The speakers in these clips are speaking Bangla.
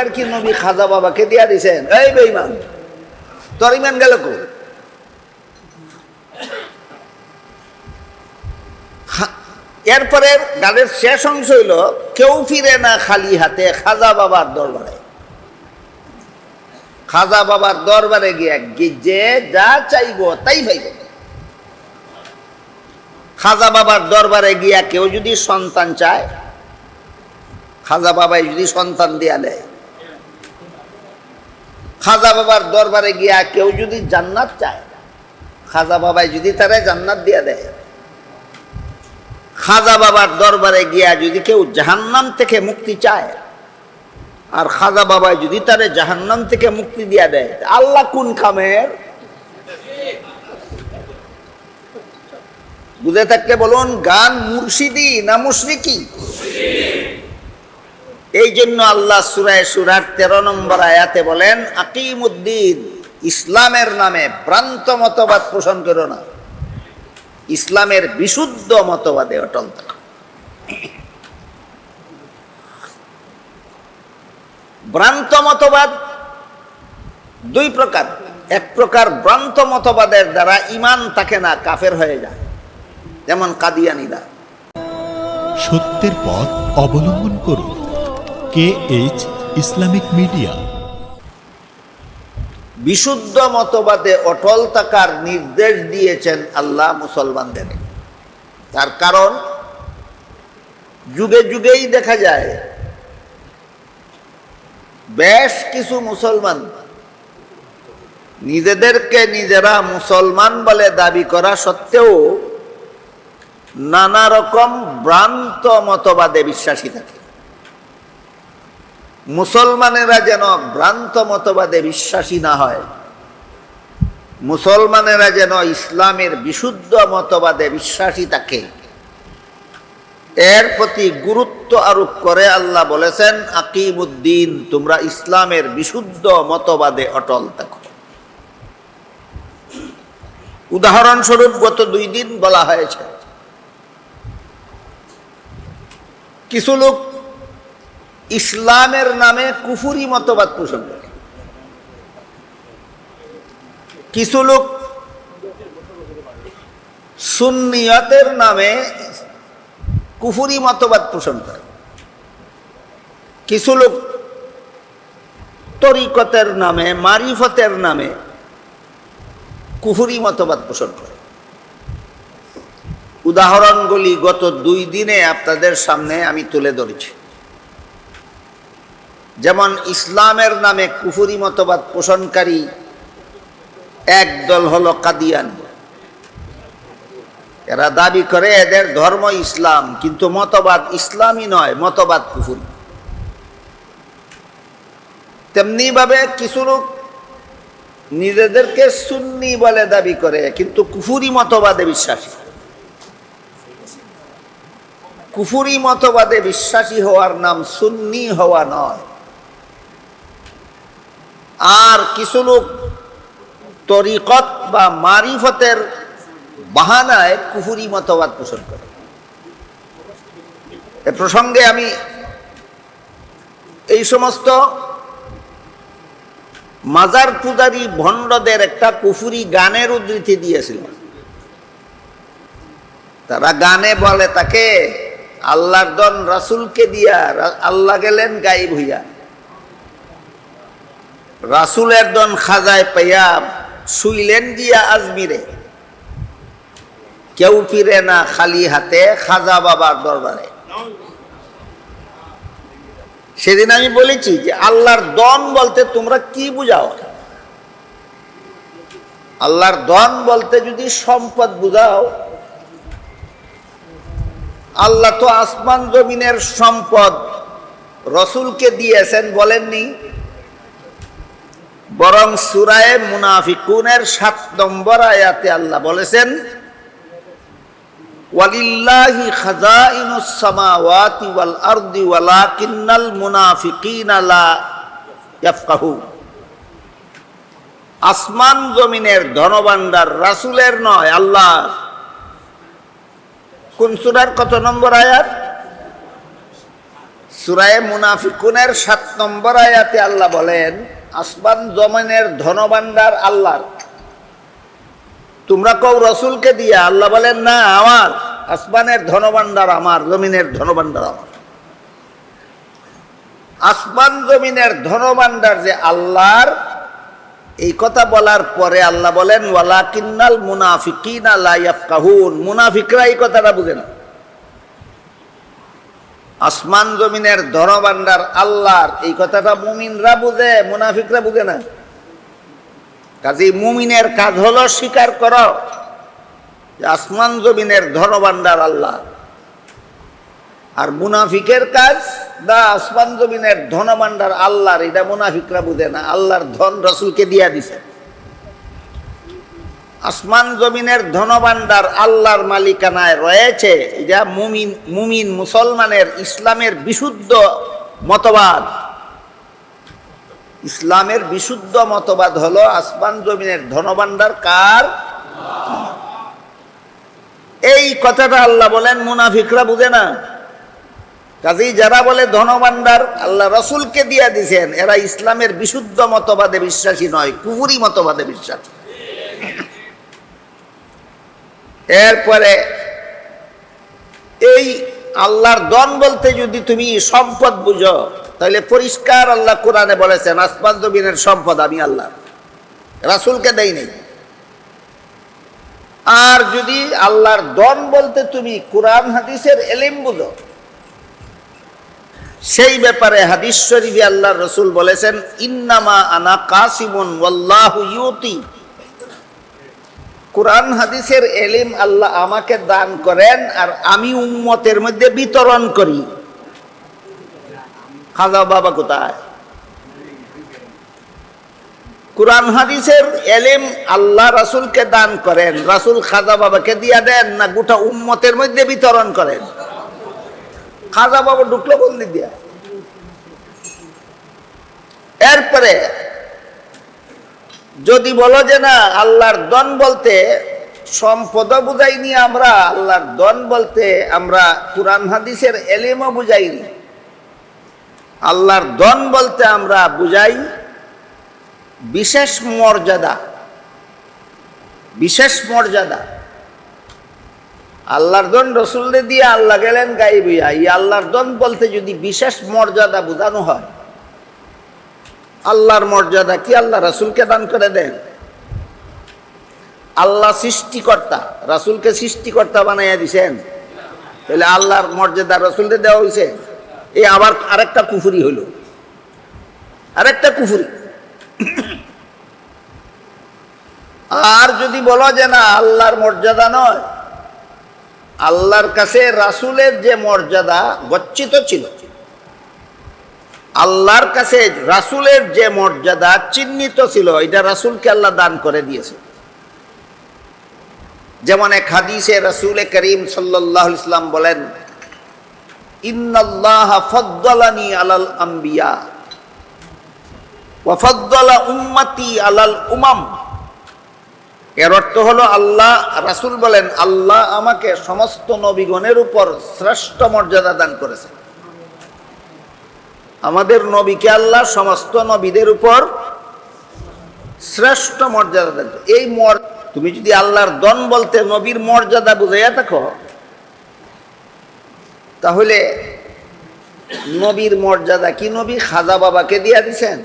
আগেকার কি নবী খাজা বাবাকে দিয়া দিছেন? এই বেইমান তোর ইমান গেল কো এরপরে গানের শেষ অংশ হইল, কেউ ফিরে না খালি হাতে খাজা বাবার দরবারে। খাজা বাবার দরবারে গিয়া গি- যে চাইব তাই পাইব খাজা বাবার দরবারে গিয়া কেউ যদি সন্তান চায়, খাজা বাবাই যদি সন্তান দিয়া দেয় খাজা বাবার দরবারে গিয়া কেউ যদি জান্নাত চায়, খাজা বাবাই যদি তারা জান্নাত দিয়া দেয়, খাজা বাবার দরবারে গিয়া যদি কেউ জাহান্নাম থেকে মুক্তি চায়, আর খাজা বাবাই যদি তারে জাহান্নাম থেকে মুক্তি দিয়া দেয় আল্লাহ কোন কামের? বুঝে থাকলে বলুন, গান মুর্শিদি না মুশরিকি? এই জন্য আল্লাহ সুরায় সুরার তেরো নম্বর আয়াতে বলেন, আকিমুদ্দিন, ইসলামের নামে ভ্রান্ত মতবাদ পোষণ করো না। ইসলামের বিশুদ্ধ মতবাদে অটল থাকো। ভ্রান্ত মতবাদ দুই প্রকার। এক প্রকার ভ্রান্ত মতবাদের দ্বারা ইমান থাকে না, কাফের হয়ে যায়। যেমন কাদিয়ানিরা। সত্যের পথ অবলম্বন করুন। কে এইচ ইসলামিক মিডিয়া বিশুদ্ধ মতবাদে অটল থাকার নির্দেশ দিয়েছেন আল্লাহ মুসলমানদের। তার কারণ, যুগে যুগেই দেখা যায়, বেশ কিছু মুসলমান নিজেদেরকে নিজেরা মুসলমান বলে দাবি করা সত্ত্বেও নানা রকম ভ্রান্ত মতবাদে বিশ্বাসী থাকে। মুসলমানেরা যেন ভ্রান্ত মতবাদে বিশ্বাসী না হয়, মুসলমানেরা যেন ইসলামের বিশুদ্ধ মতবাদে বিশ্বাসী থাকে, এর প্রতি গুরুত্ব আরোপ করে আল্লাহ বলেছেন, আকিমুদ্দিন, তোমরা ইসলামের বিশুদ্ধ মতবাদে অটল থাকো। উদাহরণস্বরূপ, গত দুই দিন বলা হয়েছে, কিছু লোক ইসলামের নামে কুফুরি মতবাদ পোষণ করে। কিছু লোক সুন্নিয়তের নামে কুফুরি মতবাদ পোষণ করে। কিছু লোক তরিকতের নামে, মারিফতের নামে কুফুরি মতবাদ পোষণ করে। উদাহরণগুলি গত দুই দিনে আপনাদের সামনে আমি তুলে ধরেছি। যেমন ইসলামের নামে কুফুরি মতবাদ পোষণকারী, এক দল হলো কাদিয়ান। এরা দাবি করে এদের ধর্ম ইসলাম, কিন্তু মতবাদ ইসলামই নয়, মতবাদ কুফুরি। তেমনি ভাবে কিছু লোক নিজেদেরকে সুন্নি বলে দাবি করে, কিন্তু কুফুরি মতবাদে বিশ্বাসী। কুফুরি মতবাদে বিশ্বাসী হওয়ার নাম সুন্নি হওয়া নয়। আর কিছু লোক তরিকত বা মারিফতের বাহানায় কুফুরি মতবাদ পোষণ করে। এ প্রসঙ্গে আমি এই সমস্ত মাজার পূজারী ভণ্ডদের একটা কুফুরি গানের উদ্ধৃতি দিয়েছিল তারা গানে বলে তাকে, আল্লাহর দন রাসুলকে দিয়া আল্লাহ গেলেন গাইব হইয়া। রাসুলের দন খাজায় পাইয়া শুইলেন গিয়া আজমিরে। কেউ ফিরে না খালি হাতে খাজা বাবার দরবারে। সেদিন আমি বলেছি যে আল্লাহর দন বলতে তোমরা কি বুঝাও? আল্লাহর দন বলতে যদি সম্পদ বুঝাও, আল্লাহ তো আসমান জমিনের সম্পদ রসুলকে দিয়েছেন বলেননি। বরং সুরায় মুনাফিকুনের সাত নম্বর আয়াতে আল্লাহ বলেছেন, ওয়ালিল্লাহি খাজাইনুস সামাওয়াতি ওয়াল আরদি ওয়ালাকিন্নাল মুনাফিকিনা লা ইয়াফকাহু আসমান জমিনের ধনভাণ্ডার রাসূলের নয় আল্লাহ কোন সূরার কত নম্বর আয়াত? সুরায় মুনাফিকুনের সাত নম্বর আয়াতে আল্লাহ বলেন আসমান জমিনের ধনভাণ্ডার আল্লাহর। তোমরা কও রসুলকে দিয়া, আল্লাহ বলেন, না, আমার আসমানের ধনভাণ্ডার আমার, জমিনের ধনভাণ্ডার আমার। আসমান জমিনের ধনভাণ্ডার যে আল্লাহর, এই কথা বলার পরে আল্লাহ বলেন ওয়ালা কিন্নাল মুনাফিকিনা লা ইয়াফকাহুন। মুনাফিকরা এই কথাটা বুঝে না। আসমান জমিনের ধনভাণ্ডার আল্লাহর। এই কথাটা মুমিনরা বুঝে, মুনাফিকরা বুঝে না। কাজে মুমিনের কাজ হলো স্বীকার করো আসমান জমিনের ধনভাণ্ডার আল্লাহ। আর মুনাফিকের কাজ দা আসমান জমিনের ধনভাণ্ডার আল্লাহর, এটা মুনাফিকরা বুঝে না। আল্লাহর ধন রসুলকে দিয়া দিছে। আসমান জমিনের ধনভাণ্ডার আল্লাহর মালিকানায় রয়েছে। এটা মুমিন মুমিন মুসলমানের ইসলামের বিশুদ্ধ মতবাদ। ইসলামের বিশুদ্ধ মতবাদ হলো আসমান জমিনের ধনভাণ্ডার কার? এই কথাটা আল্লাহ বলেন, মুনাফিকরা বুঝে না। কাজেই যারা বলে ধনভাণ্ডার আল্লাহ রসুলকে দিয়া দিছেন, এরা ইসলামের বিশুদ্ধ মতবাদে বিশ্বাসী নয় কুহুরি মতবাদে বিশ্বাসী। এরপরে এই আল্লাহর দন বলতে যদি তুমি সম্পদ বুঝো, তাহলে পরিষ্কার আল্লাহ কোরআনে বলেছেন, আসমান জমিনের সম্পদ আমি আল্লাহ। রাসুলকে দেই নেই। আর যদি আল্লাহর দন বলতে তুমি কোরআন হাদিসের এলিম বুঝো, সেই ব্যাপারে হাদিস শরীফে আল্লাহ রসুল বলেছেন, ইন্নামা আনা কাসিমুন, ওয়াল্লাহু ইউতি কোরআন হাদিসের এলিম আল্লাহ আমাকে দান করেন আর আমি উম্মতের মধ্যে বিতরণ করি। খাজা বাবা কোথায়? কোরআন হাদিসের এলিম আল্লাহ রাসুলকে দান করেন। রাসুল খাজা বাবাকে দিয়া দেন না গোটা উম্মতের মধ্যে বিতরণ করেন। খাজা বাবা ঢুকলো কোন দিয়া? এরপরে যদি বলো যে না, আল্লাহর দন বলতে সম্পদ বুঝাইনি আমরা, আল্লাহর দন বলতে আমরা কোরআন, হাদিসের এলেমও বুঝাইনি। আল্লাহর দন বলতে আমরা বুঝাই বিশেষ মর্যাদা বিশেষ মর্যাদা। আল্লাহর দন রসুলদের দিয়ে আল্লাহ গেলেন গাইবিয়া এই আল্লাহর দন বলতে যদি বিশেষ মর্যাদা বোঝানো হয় আল্লাহর মর্যাদা কি আল্লাহ রাসুলকে দান করে দেন? আল্লাহ সৃষ্টিকর্তা, রাসুলকে সৃষ্টিকর্তা বানাইয়া দিছেন। তাহলে আল্লাহর মর্যাদা রসুলকে দেওয়া হয়েছে এই আবার আরেকটা কুফুরি হইল। আরেকটা কুফুরি। আর যদি বলো যে না আল্লাহর মর্যাদা নয়, আল্লাহর কাছে রাসুলের যে মর্যাদা গচ্ছিত ছিল আল্লাহর কাছে রাসুলের যে মর্যাদা চিহ্নিত ছিল, এটা রাসুলকে আল্লাহ দান করে দিয়েছে। যেমন এক হাদিসে রাসুল করিম সাল্লাহ ইসলাম বলেন, ইন্নাল্লাহ ফদ্দালানি আলাল আম্বিয়া উম্মতি আলাল উমাম। এর অর্থ হলো আল্লাহ, রাসুল বলেন, আল্লাহ আমাকে সমস্ত নবীগণের উপর শ্রেষ্ঠ মর্যাদা দান করেছে আমাদের নবীকে আল্লাহ সমস্ত নবীদের উপর শ্রেষ্ঠ মর্যাদা দেন। এই মর তুমি যদি আল্লাহর দন বলতে নবীর মর্যাদা বুঝাইয়া থাকো, তাহলে নবীর মর্যাদা কি নবী খাজা বাবাকে দিয়া দিছেন?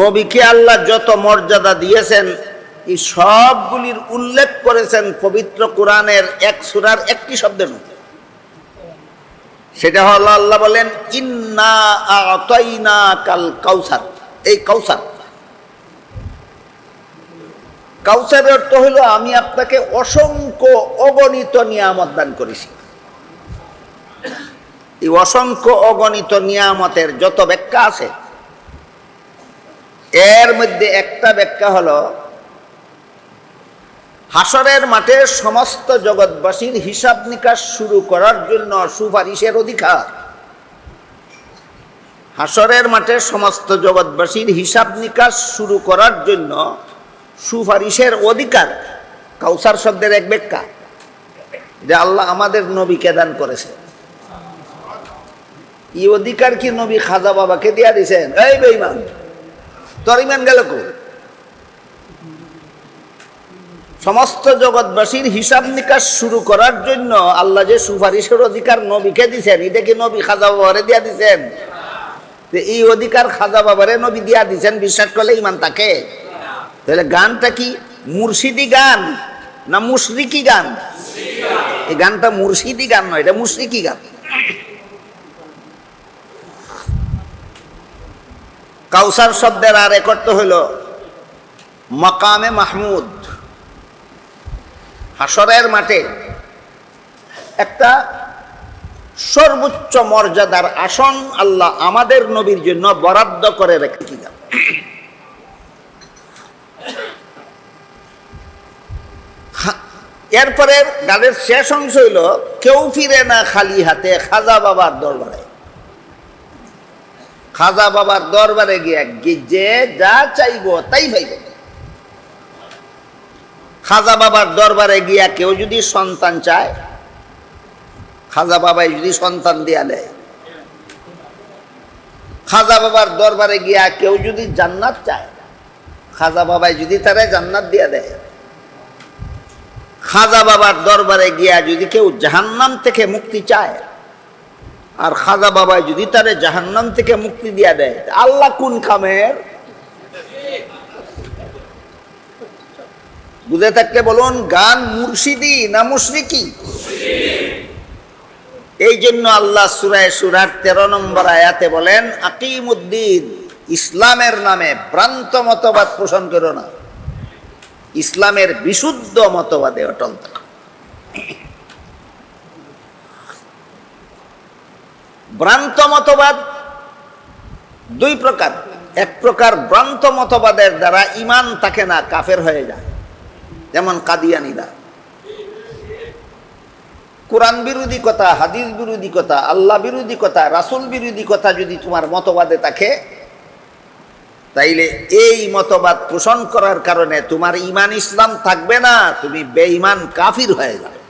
নবীকে আল্লাহ যত মর্যাদা দিয়েছেন, এই সবগুলির উল্লেখ করেছেন পবিত্র কোরআনের এক সুরার একটি শব্দের মধ্যে। সেটা হলো আল্লাহ বলেন, ইন্না আতাইনা কাল কাউসার। এই কাউসার। কাউসারের অর্থ হলো, আমি আপনাকে অসংখ্য অগণিত নিয়ামত দান করেছি। এই অসংখ্য অগণিত নিয়ামতের যত ব্যাখ্যা আছে, এর মধ্যে একটা ব্যাখ্যা হলো হাসরের মাঠে সমস্ত জগৎবাসীর হিসাব নিকাশ শুরু করার জন্য সুপারিশের অধিকার। হাসরের মাঠে সমস্ত জগৎবাসীর হিসাব নিকাশ শুরু করার জন্য সুপারিশের অধিকার। কাউসার শব্দের এক ব্যাখ্যা, যে আল্লাহ আমাদের নবীকে দান করেছে ই অধিকার কি নবী খাজা বাবাকে দিয়া দিছেন? এই বেইমান তোর ইমান গেল কো সমস্ত জগৎবাসীর হিসাব নিকাশ শুরু করার জন্য আল্লাহ যে সুপারিশের অধিকার নবীকে দিছেন, এটা কি নবী খাজা বাবারে দিয়া দিছেন? এই অধিকার খাজা বাবারে নবী দিয়া দিছেন, বিশ্বাস করলে ইমান তাকে তাহলে গানটা কি? মুর্শিদি গান না মুশরিকি গান? এই গানটা মুর্শিদি গান নয়, এটা মুশরিকি গান। কাউসার শব্দের আর এক অর্থ হইল মকামে মাহমুদ হাসরের মাঠে একটা সর্বোচ্চ মর্যাদার আসন আল্লাহ আমাদের নবীর জন্য বরাদ্দ করে রেখে গেল? এরপরে গানের শেষ অংশ হইল, কেউ ফিরে না খালি হাতে খাজা বাবার দরবারে। খাজা বাবার দরবারে গিয়ে যে যা চাইব তাই পাইব। খাজা বাবার দরবারে গিয়া কেউ যদি সন্তান চায়, খাজা বাবাই যদি সন্তান দিয়া দেয় খাজা বাবার দরবারে গিয়া কেউ যদি জান্নাত চায়, খাজা বাবাই যদি তারা জান্নাত দিয়া দেয়। খাজা বাবার দরবারে গিয়া যদি কেউ জাহান্নাম থেকে মুক্তি চায়, আর খাজা বাবাই যদি তারে জাহান্নাম থেকে মুক্তি দিয়া দেয় আল্লাহ কোন খামের? বুঝে থাকলে বলুন, গান মুর্শিদি না মুশরিকি? এই জন্য আল্লাহ সুরায় সুরার তেরো নম্বর আয়াতে বলেন, আকিমুদ্দিন, ইসলামের নামে ভ্রান্ত মতবাদ পোষণ করো না। ইসলামের বিশুদ্ধ মতবাদে অটল থাকো। ভ্রান্ত মতবাদ দুই প্রকার। এক প্রকার ভ্রান্ত মতবাদের দ্বারা ইমান থাকে না, কাফের হয়ে যায়। যেমন কাদিয়ানিরা। কোরআন বিরোধী কথা, হাদিস বিরোধী কথা, আল্লাহ বিরোধী কথা, রাসুল বিরোধী কথা যদি তোমার মতবাদে থাকে, তাইলে এই মতবাদ পোষণ করার কারণে তোমার ইমান ইসলাম থাকবে না, তুমি বেঈমান কাফির হয়ে যাবে।